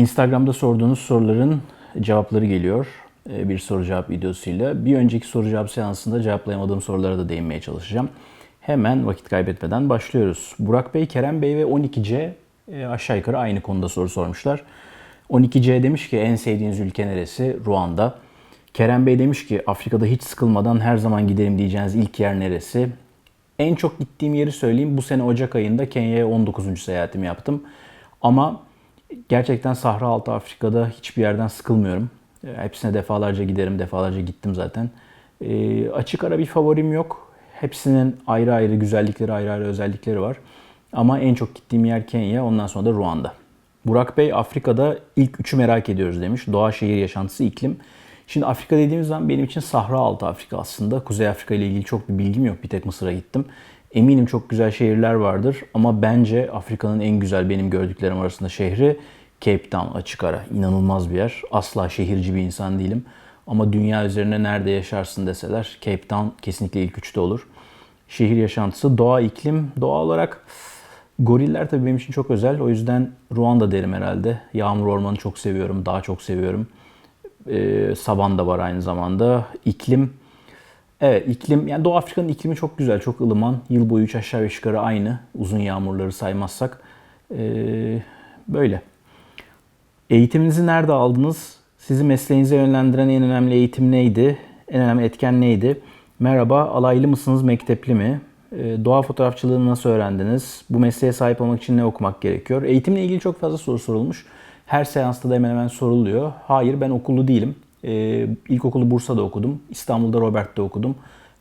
Instagram'da sorduğunuz soruların cevapları geliyor. Ee, Bir soru cevap videosuyla. Bir önceki soru cevap seansında cevaplayamadığım sorulara da değinmeye çalışacağım. Hemen vakit kaybetmeden başlıyoruz. Burak Bey, Kerem Bey ve 12C e, aşağı yukarı aynı konuda soru sormuşlar. 12C demiş ki en sevdiğiniz ülke neresi? Ruanda. Kerem Bey demiş ki Afrika'da hiç sıkılmadan her zaman giderim diyeceğiniz ilk yer neresi? En çok gittiğim yeri söyleyeyim. Bu sene Ocak ayında Kenya'ya 19. seyahatimi yaptım. Ama gerçekten Sahra Altı Afrika'da hiçbir yerden sıkılmıyorum. E, Hepsine defalarca giderim, defalarca gittim zaten. E, açık ara bir favorim yok. Hepsinin ayrı ayrı güzellikleri, ayrı ayrı özellikleri var. Ama en çok gittiğim yer Kenya, ondan sonra da Ruanda. Burak Bey Afrika'da ilk üçü merak ediyoruz demiş. Doğa, şehir yaşantısı, iklim. Şimdi Afrika dediğimiz zaman benim için Sahra Altı Afrika aslında. Kuzey Afrika ile ilgili çok bir bilgim yok. Bir tek Mısır'a gittim. Eminim çok güzel şehirler vardır ama bence Afrika'nın en güzel benim gördüklerim arasında şehri Cape Town açık ara. İnanılmaz bir yer. Asla şehirci bir insan değilim. Ama dünya üzerine nerede yaşarsın deseler Cape Town kesinlikle ilk üçte olur. Şehir yaşantısı, doğa, iklim. Doğa olarak goriller tabii benim için çok özel. O yüzden Ruanda derim herhalde. Yağmur ormanı çok seviyorum, dağ çok seviyorum. Ee, saban da var aynı zamanda. İklim, evet iklim, yani Doğu Afrika'nın iklimi çok güzel, çok ılıman. Yıl boyu 3 aşağı 5 yukarı aynı. Uzun yağmurları saymazsak. Ee, böyle. Eğitiminizi nerede aldınız? Sizi mesleğinize yönlendiren en önemli eğitim neydi? En önemli etken neydi? Merhaba, alaylı mısınız, mektepli mi? Ee, Doğa fotoğrafçılığını nasıl öğrendiniz? Bu mesleğe sahip olmak için ne okumak gerekiyor? Eğitimle ilgili çok fazla soru sorulmuş. Her seansta da hemen hemen soruluyor. Hayır ben okullu değilim. Ee, ilkokulu Bursa'da okudum. İstanbul'da Robert'te okudum.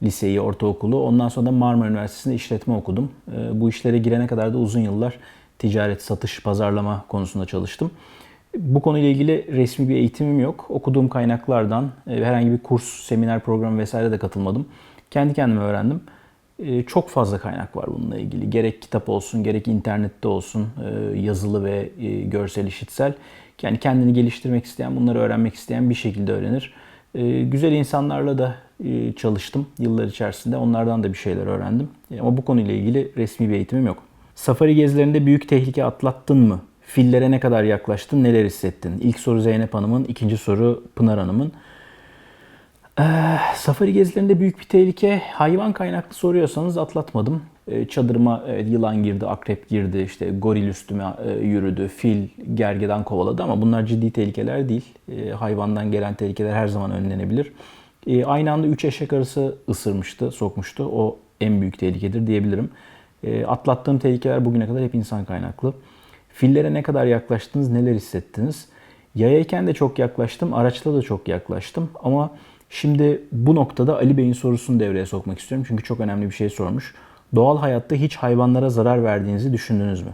Liseyi, ortaokulu. Ondan sonra da Marmara Üniversitesi'nde işletme okudum. Ee, bu işlere girene kadar da uzun yıllar ticaret, satış, pazarlama konusunda çalıştım. Bu konuyla ilgili resmi bir eğitimim yok. Okuduğum kaynaklardan e, herhangi bir kurs, seminer programı vesaire de katılmadım. Kendi kendime öğrendim. E, Çok fazla kaynak var bununla ilgili. Gerek kitap olsun, gerek internette olsun, e, yazılı ve e, görsel, işitsel. Yani kendini geliştirmek isteyen, bunları öğrenmek isteyen bir şekilde öğrenir. E, Güzel insanlarla da e, çalıştım yıllar içerisinde. Onlardan da bir şeyler öğrendim. E, Ama bu konuyla ilgili resmi bir eğitimim yok. Safari gezilerinde büyük tehlike atlattın mı? Fillere ne kadar yaklaştın, neler hissettin? İlk soru Zeynep Hanım'ın, ikinci soru Pınar Hanım'ın. Ee, safari gezilerinde büyük bir tehlike. Hayvan kaynaklı soruyorsanız atlatmadım. Ee, çadırıma evet, yılan girdi, akrep girdi, işte goril üstüme e, yürüdü, fil gergedan kovaladı ama bunlar ciddi tehlikeler değil. Hayvandan gelen tehlikeler her zaman önlenebilir. Aynı anda 3 eşek arısı ısırmıştı, sokmuştu. O en büyük tehlikedir diyebilirim. Atlattığım tehlikeler bugüne kadar hep insan kaynaklı. Fillere ne kadar yaklaştınız, neler hissettiniz? Yayayken de çok yaklaştım, araçla da çok yaklaştım ama şimdi bu noktada Ali Bey'in sorusunu devreye sokmak istiyorum çünkü çok önemli bir şey sormuş. Doğal hayatta hiç hayvanlara zarar verdiğinizi düşündünüz mü?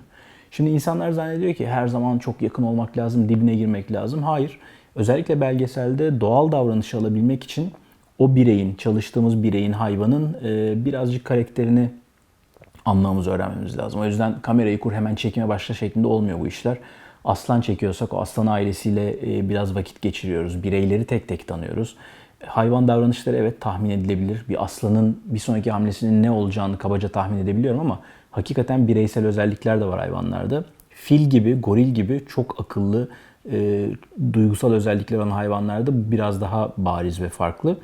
Şimdi insanlar zannediyor ki her zaman çok yakın olmak lazım, dibine girmek lazım. Hayır. Özellikle belgeselde doğal davranışı alabilmek için o bireyin, çalıştığımız bireyin, hayvanın e, birazcık karakterini anlamamızı öğrenmemiz lazım. O yüzden kamerayı kur hemen çekime başla şeklinde olmuyor bu işler. Aslan çekiyorsak o aslan ailesiyle e, biraz vakit geçiriyoruz. Bireyleri tek tek tanıyoruz. Hayvan davranışları evet tahmin edilebilir. Bir aslanın bir sonraki hamlesinin ne olacağını kabaca tahmin edebiliyorum ama hakikaten bireysel özellikler de var hayvanlarda. Fil gibi, goril gibi çok akıllı, e, duygusal özellikler olan hayvanlarda biraz daha bariz ve farklı.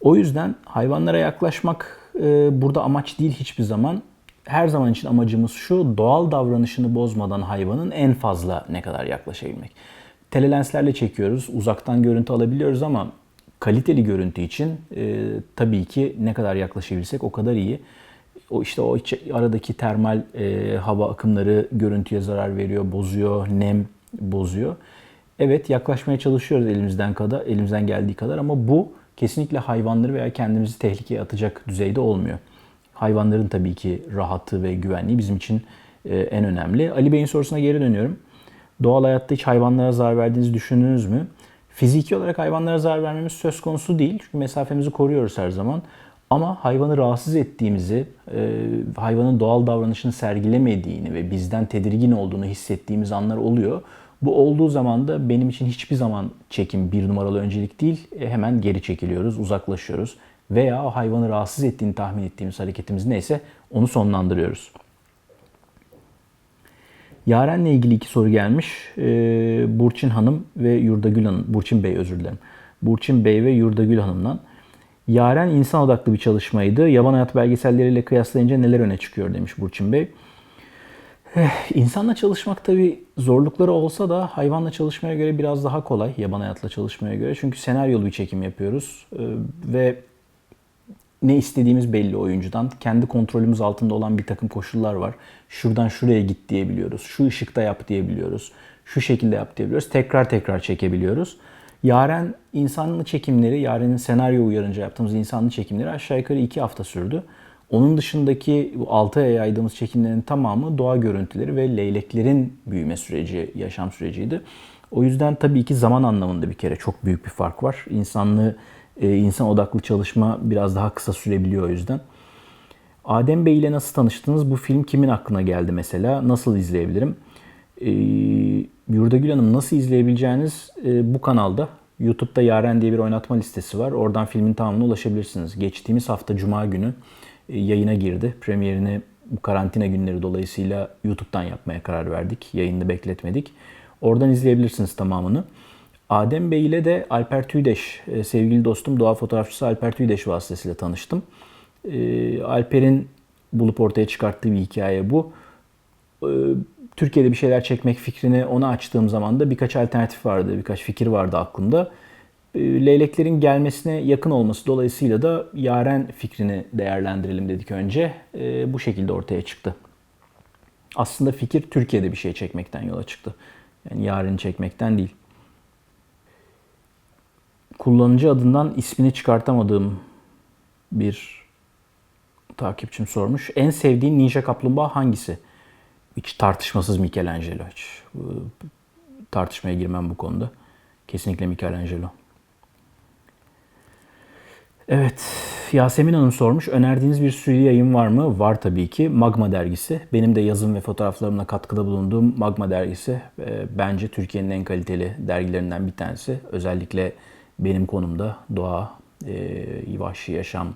O yüzden hayvanlara yaklaşmak e, burada amaç değil hiçbir zaman. Her zaman için amacımız şu, doğal davranışını bozmadan hayvanın en fazla ne kadar yaklaşabilmek. Telelenslerle çekiyoruz, uzaktan görüntü alabiliyoruz ama kaliteli görüntü için e, tabii ki ne kadar yaklaşabilsek o kadar iyi. O işte o aradaki termal e, hava akımları görüntüye zarar veriyor, bozuyor, nem bozuyor. Evet yaklaşmaya çalışıyoruz elimizden kadar, elimizden geldiği kadar ama bu kesinlikle hayvanları veya kendimizi tehlikeye atacak düzeyde olmuyor. Hayvanların tabii ki rahatı ve güvenliği bizim için e, en önemli. Ali Bey'in sorusuna geri dönüyorum. Doğal hayatta hiç hayvanlara zarar verdiğinizi düşündünüz mü? Fiziki olarak hayvanlara zarar vermemiz söz konusu değil. Çünkü mesafemizi koruyoruz her zaman. Ama hayvanı rahatsız ettiğimizi, e, hayvanın doğal davranışını sergilemediğini ve bizden tedirgin olduğunu hissettiğimiz anlar oluyor. Bu olduğu zaman da benim için hiçbir zaman çekim bir numaralı öncelik değil. E, hemen geri çekiliyoruz, uzaklaşıyoruz. Veya hayvanı rahatsız ettiğini tahmin ettiğimiz hareketimiz neyse onu sonlandırıyoruz. Yaren'le ilgili iki soru gelmiş. Ee, Burçin Hanım ve Yurdagül Hanım. Burçin Bey özür dilerim. Burçin Bey ve Yurdagül Hanım'dan. Yaren insan odaklı bir çalışmaydı. Yaban hayat belgeselleriyle kıyaslayınca neler öne çıkıyor demiş Burçin Bey. Eh, İnsanla çalışmak tabi zorlukları olsa da hayvanla çalışmaya göre biraz daha kolay. Yaban hayatla çalışmaya göre. Çünkü senaryolu bir çekim yapıyoruz. Ee, ve ne istediğimiz belli oyuncudan. Kendi kontrolümüz altında olan bir takım koşullar var. Şuradan şuraya git diyebiliyoruz. Şu ışıkta yap diyebiliyoruz. Şu şekilde yap diyebiliyoruz. Tekrar tekrar çekebiliyoruz. Yaren insanlı çekimleri, Yaren'in senaryo uyarınca yaptığımız insanlı çekimleri aşağı yukarı 2 hafta sürdü. Onun dışındaki bu 6 aya yaydığımız çekimlerin tamamı doğa görüntüleri ve leyleklerin büyüme süreci, yaşam süreciydi. O yüzden tabii ki zaman anlamında bir kere çok büyük bir fark var. İnsanlı, e, insan odaklı çalışma biraz daha kısa sürebiliyor o yüzden. Adem Bey ile nasıl tanıştınız? Bu film kimin aklına geldi mesela? Nasıl izleyebilirim? Ee, Yurdagül Hanım nasıl izleyebileceğiniz e, bu kanalda. YouTube'da Yaren diye bir oynatma listesi var. Oradan filmin tamamına ulaşabilirsiniz. Geçtiğimiz hafta Cuma günü e, yayına girdi. Premierini bu karantina günleri dolayısıyla YouTube'dan yapmaya karar verdik. Yayını bekletmedik. Oradan izleyebilirsiniz tamamını. Adem Bey ile de Alper Tüydeş, e, sevgili dostum doğa fotoğrafçısı Alper Tüydeş vasıtasıyla tanıştım. E, Alper'in bulup ortaya çıkarttığı bir hikaye bu. E, Türkiye'de bir şeyler çekmek fikrini ona açtığım zaman da birkaç alternatif vardı, birkaç fikir vardı aklımda. Leyleklerin gelmesine yakın olması dolayısıyla da Yaren fikrini değerlendirelim dedik önce. Bu şekilde ortaya çıktı. Aslında fikir Türkiye'de bir şey çekmekten yola çıktı. Yani Yaren'i çekmekten değil. Kullanıcı adından ismini çıkartamadığım bir takipçim sormuş. En sevdiğin ninja kaplumbağa hangisi? Hiç tartışmasız Michelangelo. Hiç tartışmaya girmem bu konuda. Kesinlikle Michelangelo. Evet, Yasemin Hanım sormuş. Önerdiğiniz bir sürü yayın var mı? Var tabii ki. Magma dergisi. Benim de yazım ve fotoğraflarımla katkıda bulunduğum Magma dergisi. E, bence Türkiye'nin en kaliteli dergilerinden bir tanesi. Özellikle benim konumda doğa, e, vahşi yaşam,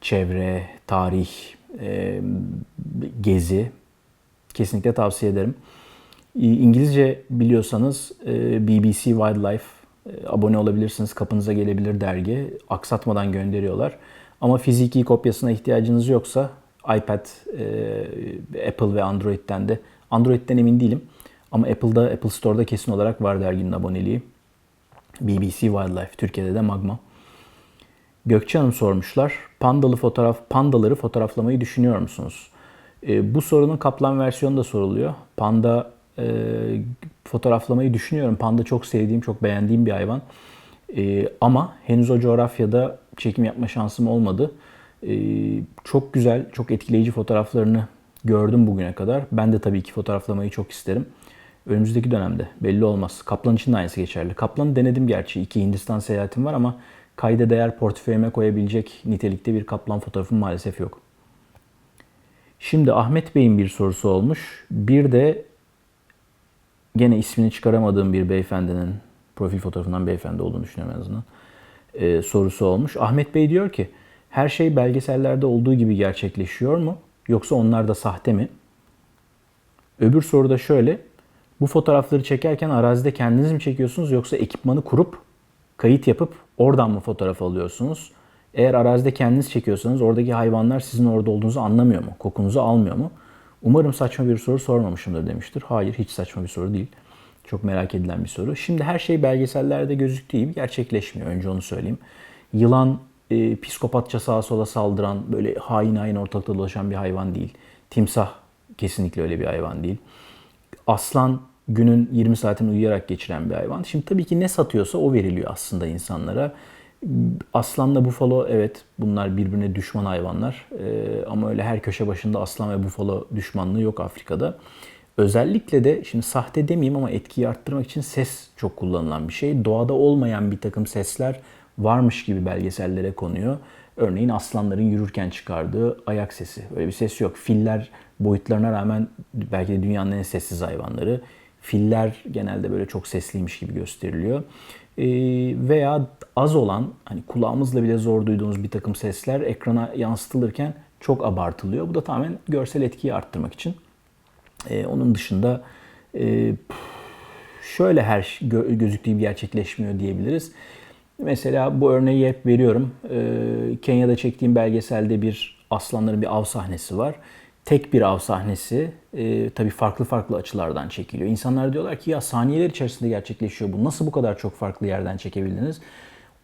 çevre, tarih, e, gezi kesinlikle tavsiye ederim. İngilizce biliyorsanız e, BBC Wildlife e, abone olabilirsiniz. Kapınıza gelebilir dergi. Aksatmadan gönderiyorlar. Ama fiziki kopyasına ihtiyacınız yoksa iPad, e, Apple ve Android'den de Android'den emin değilim. Ama Apple'da, Apple Store'da kesin olarak var derginin aboneliği. BBC Wildlife, Türkiye'de de Magma. Gökçe Hanım sormuşlar. Pandalı fotoğraf, pandaları fotoğraflamayı düşünüyor musunuz? E, bu sorunun kaplan versiyonu da soruluyor. Panda e, fotoğraflamayı düşünüyorum. Panda çok sevdiğim, çok beğendiğim bir hayvan. E, ama henüz o coğrafyada çekim yapma şansım olmadı. E, çok güzel, çok etkileyici fotoğraflarını gördüm bugüne kadar. Ben de tabii ki fotoğraflamayı çok isterim. Önümüzdeki dönemde belli olmaz. Kaplan için de aynısı geçerli. Kaplan'ı denedim gerçi. İki Hindistan seyahatim var ama kayda değer portföyüme koyabilecek nitelikte bir kaplan fotoğrafım maalesef yok. Şimdi Ahmet Bey'in bir sorusu olmuş. Bir de gene ismini çıkaramadığım bir beyefendinin profil fotoğrafından beyefendi olduğunu düşünüyorum en azından. Ee, sorusu olmuş. Ahmet Bey diyor ki her şey belgesellerde olduğu gibi gerçekleşiyor mu? Yoksa onlar da sahte mi? Öbür soru da şöyle. Bu fotoğrafları çekerken arazide kendiniz mi çekiyorsunuz yoksa ekipmanı kurup kayıt yapıp oradan mı fotoğraf alıyorsunuz? Eğer arazide kendiniz çekiyorsanız oradaki hayvanlar sizin orada olduğunuzu anlamıyor mu? Kokunuzu almıyor mu? Umarım saçma bir soru sormamışımdır demiştir. Hayır hiç saçma bir soru değil. Çok merak edilen bir soru. Şimdi her şey belgesellerde gözüktüğü gibi gerçekleşmiyor. Önce onu söyleyeyim. Yılan e, psikopatça sağa sola saldıran, böyle hain hain ortalıkta dolaşan bir hayvan değil. Timsah kesinlikle öyle bir hayvan değil. Aslan günün 20 saatini uyuyarak geçiren bir hayvan. Şimdi tabii ki ne satıyorsa o veriliyor aslında insanlara. Aslanla bufalo evet bunlar birbirine düşman hayvanlar. Ee, ama öyle her köşe başında aslan ve bufalo düşmanlığı yok Afrika'da. Özellikle de şimdi sahte demeyeyim ama etkiyi arttırmak için ses çok kullanılan bir şey. Doğada olmayan bir takım sesler varmış gibi belgesellere konuyor. Örneğin aslanların yürürken çıkardığı ayak sesi. Öyle bir ses yok. Filler boyutlarına rağmen belki de dünyanın en sessiz hayvanları. Filler genelde böyle çok sesliymiş gibi gösteriliyor. Ee, veya az olan, hani kulağımızla bile zor duyduğumuz bir takım sesler ekrana yansıtılırken çok abartılıyor. Bu da tamamen görsel etkiyi arttırmak için. E, onun dışında e, şöyle her gözüktüğü gibi gerçekleşmiyor diyebiliriz. Mesela bu örneği hep veriyorum. E, Kenya'da çektiğim belgeselde bir aslanların bir av sahnesi var. Tek bir av sahnesi e, tabii farklı farklı açılardan çekiliyor. İnsanlar diyorlar ki ya saniyeler içerisinde gerçekleşiyor bu. Nasıl bu kadar çok farklı yerden çekebildiniz?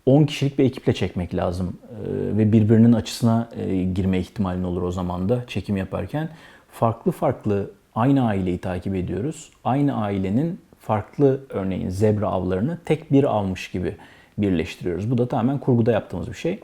10 kişilik bir ekiple çekmek lazım e, ve birbirinin açısına e, girme ihtimalin olur o zaman da çekim yaparken. Farklı farklı aynı aileyi takip ediyoruz. Aynı ailenin farklı örneğin zebra avlarını tek bir avmış gibi birleştiriyoruz. Bu da tamamen kurguda yaptığımız bir şey.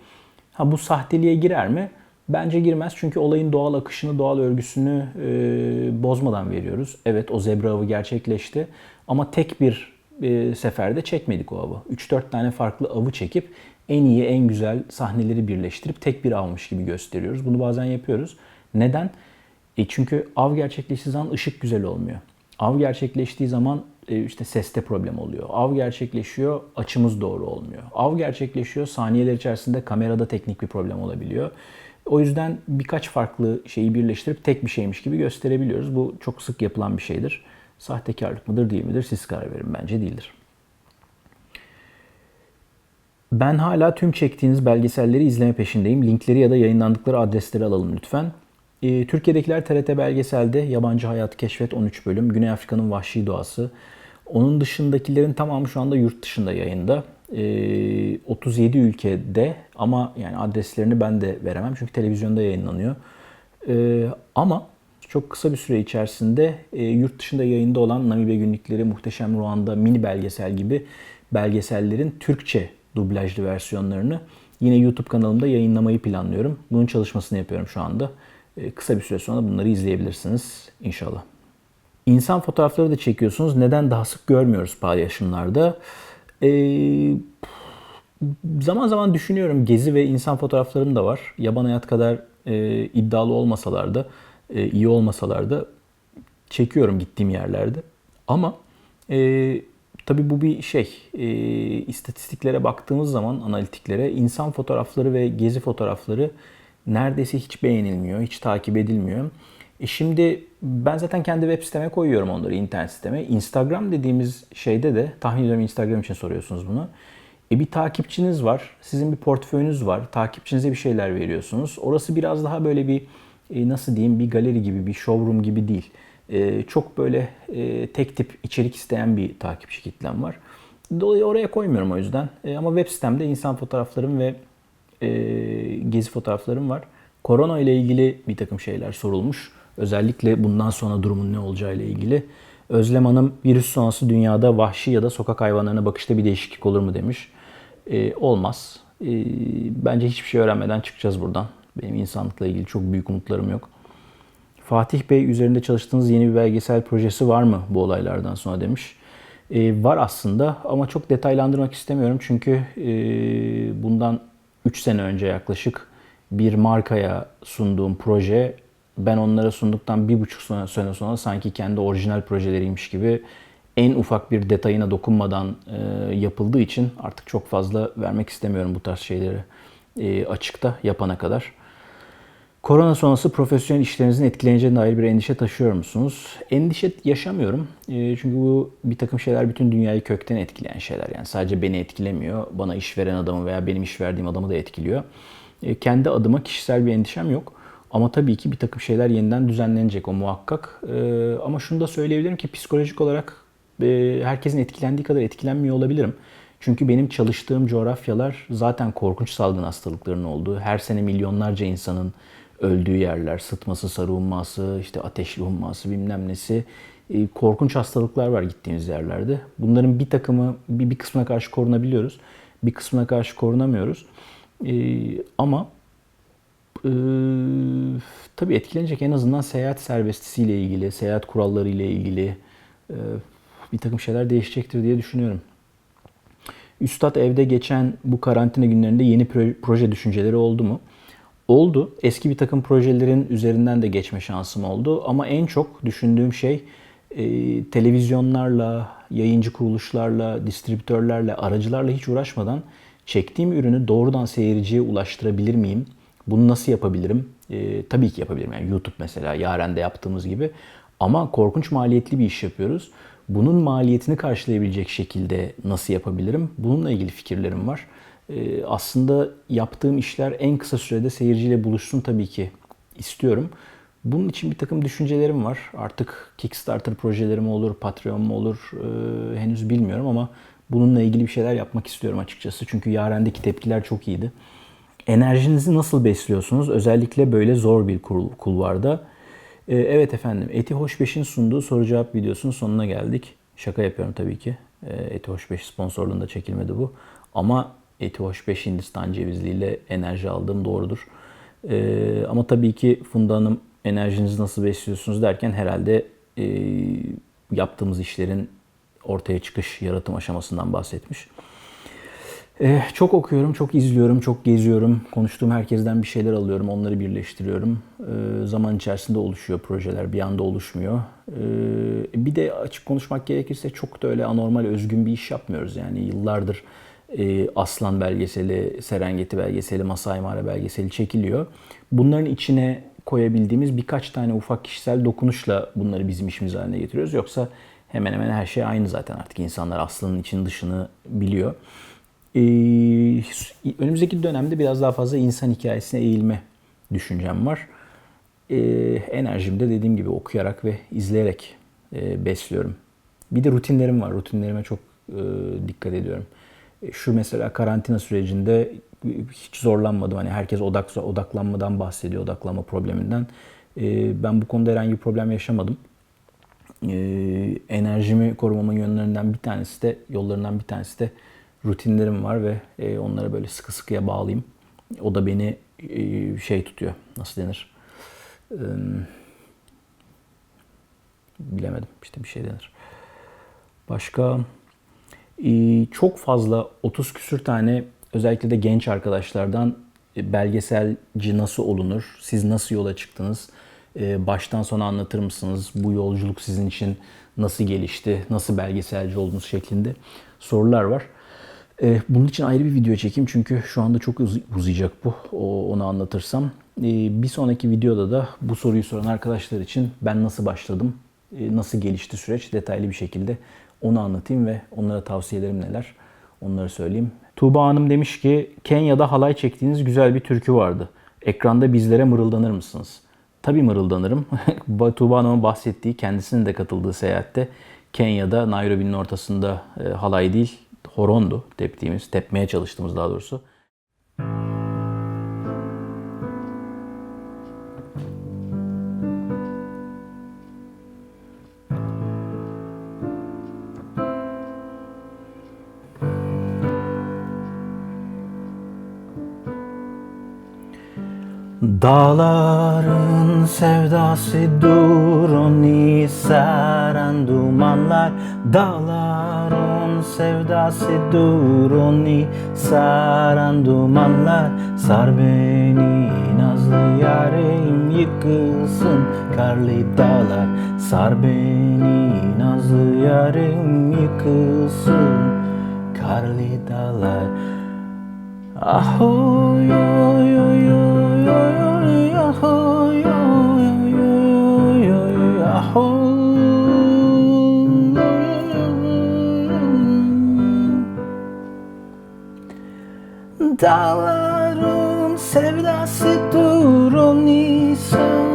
Ha bu sahteliğe girer mi? Bence girmez çünkü olayın doğal akışını, doğal örgüsünü e, bozmadan veriyoruz. Evet o zebra avı gerçekleşti ama tek bir e, seferde çekmedik o avı. 3-4 tane farklı avı çekip en iyi, en güzel sahneleri birleştirip tek bir avmış gibi gösteriyoruz. Bunu bazen yapıyoruz. Neden? E çünkü av gerçekleştiği zaman ışık güzel olmuyor. Av gerçekleştiği zaman işte seste problem oluyor. Av gerçekleşiyor, açımız doğru olmuyor. Av gerçekleşiyor, saniyeler içerisinde kamerada teknik bir problem olabiliyor. O yüzden birkaç farklı şeyi birleştirip tek bir şeymiş gibi gösterebiliyoruz. Bu çok sık yapılan bir şeydir. Sahtekarlık mıdır değil midir siz karar verin. Bence değildir. Ben hala tüm çektiğiniz belgeselleri izleme peşindeyim. Linkleri ya da yayınlandıkları adresleri alalım lütfen. E, Türkiye'dekiler TRT belgeselde Yabancı Hayat Keşfet 13 bölüm, Güney Afrika'nın Vahşi Doğası. Onun dışındakilerin tamamı şu anda yurt dışında yayında. E, 37 ülkede ama yani adreslerini ben de veremem çünkü televizyonda yayınlanıyor. E, ama çok kısa bir süre içerisinde e, yurt dışında yayında olan Namibya günlükleri, Muhteşem Ruanda, mini belgesel gibi belgesellerin Türkçe dublajlı versiyonlarını yine YouTube kanalımda yayınlamayı planlıyorum. Bunun çalışmasını yapıyorum şu anda. E, kısa bir süre sonra bunları izleyebilirsiniz inşallah. İnsan fotoğrafları da çekiyorsunuz. Neden daha sık görmüyoruz paylaşımlarda? Ee, zaman zaman düşünüyorum gezi ve insan fotoğraflarım da var. Yaban hayat kadar e, iddialı olmasalar da, e, iyi olmasalar da çekiyorum gittiğim yerlerde. Ama e, tabii bu bir şey. E, istatistiklere baktığımız zaman, analitiklere insan fotoğrafları ve gezi fotoğrafları neredeyse hiç beğenilmiyor, hiç takip edilmiyor. E şimdi ben zaten kendi web siteme koyuyorum onları internet siteme. Instagram dediğimiz şeyde de tahmin ediyorum Instagram için soruyorsunuz bunu. E bir takipçiniz var, sizin bir portföyünüz var, takipçinize bir şeyler veriyorsunuz. Orası biraz daha böyle bir e, nasıl diyeyim bir galeri gibi, bir showroom gibi değil. E, çok böyle e, tek tip içerik isteyen bir takipçi kitlem var. Dolayı oraya koymuyorum o yüzden. Ama web sitemde insan fotoğraflarım ve gezi fotoğraflarım var. Korona ile ilgili bir takım şeyler sorulmuş. Özellikle bundan sonra durumun ne olacağı ile ilgili. Özlem Hanım virüs sonrası dünyada vahşi ya da sokak hayvanlarına bakışta bir değişiklik olur mu demiş. Ee, olmaz. Ee, bence hiçbir şey öğrenmeden çıkacağız buradan. Benim insanlıkla ilgili çok büyük umutlarım yok. Fatih Bey üzerinde çalıştığınız yeni bir belgesel projesi var mı bu olaylardan sonra demiş. Ee, var aslında ama çok detaylandırmak istemiyorum çünkü e, bundan 3 sene önce yaklaşık bir markaya sunduğum proje ben onlara sunduktan bir buçuk sene sonra sanki kendi orijinal projeleriymiş gibi en ufak bir detayına dokunmadan e, yapıldığı için artık çok fazla vermek istemiyorum bu tarz şeyleri e, açıkta yapana kadar. Korona sonrası profesyonel işlerinizin etkileneceğine dair bir endişe taşıyor musunuz? Endişe yaşamıyorum. E, çünkü bu bir takım şeyler bütün dünyayı kökten etkileyen şeyler. Yani sadece beni etkilemiyor. Bana iş veren adamı veya benim iş verdiğim adamı da etkiliyor. E, kendi adıma kişisel bir endişem yok. Ama tabii ki bir takım şeyler yeniden düzenlenecek o muhakkak. Ee, ama şunu da söyleyebilirim ki psikolojik olarak e, herkesin etkilendiği kadar etkilenmiyor olabilirim. Çünkü benim çalıştığım coğrafyalar zaten korkunç salgın hastalıklarının olduğu, her sene milyonlarca insanın öldüğü yerler, sıtması, sarı humması, işte ateşli humması bilmem nesi. E, korkunç hastalıklar var gittiğimiz yerlerde. Bunların bir takımı, bir, bir kısmına karşı korunabiliyoruz. Bir kısmına karşı korunamıyoruz. E, ama e, tabii etkilenecek en azından seyahat serbestisiyle ilgili, seyahat kuralları ile ilgili e, bir takım şeyler değişecektir diye düşünüyorum. Üstad evde geçen bu karantina günlerinde yeni proje düşünceleri oldu mu? Oldu. Eski bir takım projelerin üzerinden de geçme şansım oldu. Ama en çok düşündüğüm şey e, televizyonlarla, yayıncı kuruluşlarla, distribütörlerle, aracılarla hiç uğraşmadan çektiğim ürünü doğrudan seyirciye ulaştırabilir miyim? Bunu nasıl yapabilirim? E, tabii ki yapabilirim. Yani YouTube mesela Yaren'de yaptığımız gibi. Ama korkunç maliyetli bir iş yapıyoruz. Bunun maliyetini karşılayabilecek şekilde nasıl yapabilirim? Bununla ilgili fikirlerim var. Ee, aslında yaptığım işler en kısa sürede seyirciyle buluşsun tabii ki istiyorum. Bunun için bir takım düşüncelerim var. Artık Kickstarter projelerim olur, Patreon mu olur e, henüz bilmiyorum ama bununla ilgili bir şeyler yapmak istiyorum açıkçası. Çünkü Yaren'deki tepkiler çok iyiydi. Enerjinizi nasıl besliyorsunuz? Özellikle böyle zor bir kul- kulvarda. Ee, evet efendim, Eti Hoş 5'in sunduğu soru cevap videosunun sonuna geldik. Şaka yapıyorum tabii ki. Ee, Eti Hoş 5 sponsorluğunda çekilmedi bu. Ama Eti Hoş 5 Hindistan cevizliyle enerji aldığım doğrudur. Ee, ama tabii ki Funda Hanım enerjinizi nasıl besliyorsunuz derken herhalde e, yaptığımız işlerin ortaya çıkış, yaratım aşamasından bahsetmiş. Ee, çok okuyorum, çok izliyorum, çok geziyorum. Konuştuğum herkesten bir şeyler alıyorum, onları birleştiriyorum. Ee, zaman içerisinde oluşuyor projeler, bir anda oluşmuyor. Ee, bir de açık konuşmak gerekirse çok da öyle anormal, özgün bir iş yapmıyoruz. Yani yıllardır e, Aslan belgeseli, Serengeti belgeseli, Masai Mara belgeseli çekiliyor. Bunların içine koyabildiğimiz birkaç tane ufak kişisel dokunuşla bunları bizim işimiz haline getiriyoruz. Yoksa hemen hemen her şey aynı zaten artık insanlar Aslan'ın için dışını biliyor. Ee, önümüzdeki dönemde biraz daha fazla insan hikayesine eğilme düşüncem var. Ee, enerjimi de dediğim gibi okuyarak ve izleyerek e, besliyorum. Bir de rutinlerim var. Rutinlerime çok e, dikkat ediyorum. E, Şu mesela karantina sürecinde hiç zorlanmadım. Hani herkes odak odaklanmadan bahsediyor, odaklanma probleminden. E, Ben bu konuda herhangi bir problem yaşamadım. E, Enerjimi korumamın yönlerinden bir tanesi de, yollarından bir tanesi de rutinlerim var ve onlara böyle sıkı sıkıya bağlayayım. O da beni şey tutuyor. Nasıl denir? Bilemedim. İşte bir şey denir. Başka çok fazla 30 küsür tane özellikle de genç arkadaşlardan e, belgeselci nasıl olunur? Siz nasıl yola çıktınız? E, Baştan sona anlatır mısınız? Bu yolculuk sizin için nasıl gelişti? Nasıl belgeselci oldunuz şeklinde sorular var. E, Bunun için ayrı bir video çekeyim çünkü şu anda çok uz- uzayacak bu. Onu anlatırsam. Bir sonraki videoda da bu soruyu soran arkadaşlar için ben nasıl başladım, nasıl gelişti süreç detaylı bir şekilde onu anlatayım ve onlara tavsiyelerim neler onları söyleyeyim. Tuğba Hanım demiş ki Kenya'da halay çektiğiniz güzel bir türkü vardı. Ekranda bizlere mırıldanır mısınız? Tabii mırıldanırım. Tuğba Hanım'ın bahsettiği, kendisinin de katıldığı seyahatte Kenya'da Nairobi'nin ortasında e, halay değil, horondu teptiğimiz, tepmeye çalıştığımız daha doğrusu. Dağların sevdası durun saran dumanlar. Dağların sevdası durun saran dumanlar. Sar beni nazlı yarim yıkılsın karlı dağlar. Sar beni nazlı yarim yıkılsın karlı dağlar. Ah oy oy oy oy oy Dağların sevdası durun insan